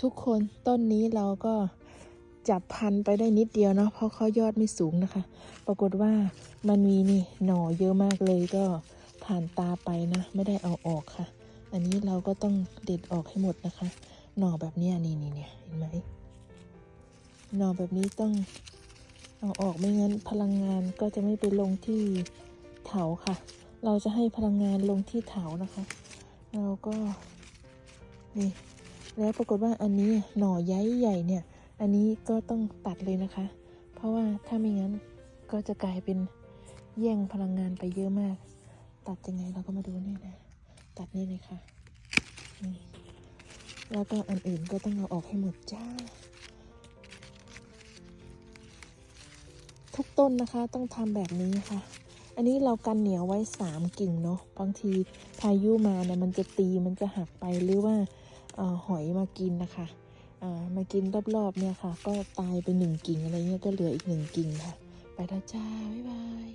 ทุกคนต้นนี้เราก็จับพันไปได้นิดเดียวเนาะเพราะเขายอดไม่สูงนะคะ ปรากฏว่ามันมีนี่หน่อเยอะมากเลยก็ผ่านตาไปนะ ไม่ได้เอาออกค่ะ อันนี้เราก็ต้องเด็ดออกให้หมดนะคะ หน่อแบบนี้นี่นี่เนี่ยเห็นไหมหน่อแบบนี้ต้องเอาออกไม่งั้นพลังงานก็จะไม่ไปลงที่เถาค่ะ เราจะให้พลังงานลงที่เถานะคะ เราก็นี่ แล้วปรากฏว่าอันนี้หน่อย้ายใหญ่เนี่ย อันนี้ก็ต้องตัดเลยนะคะ เพราะว่าถ้าไม่งั้นก็จะกลายเป็นแย่งพลังงานไปเยอะมาก ตัดยังไงเราก็มาดูนี่นะ ตัดนี่เลยค่ะนี่แล้วก็อันอื่นก็ต้องเอาออกให้หมดจ้า ทุกต้นนะคะต้องทำแบบนี้ค่ะ อันนี้เรากันเหนียวไว้สามกิ่งเนาะบางทีพายุมาเนี่ยมันจะตีมันจะหักไปหรือว่า หอยมากินนะคะมากินรอบๆเนี่ยค่ะ ก็ตายไปหนึ่งกิ่งอะไรเงี้ยก็เหลืออีกหนึ่งกิ่งค่ะ ไปแล้วจ้า บ๊ายบาย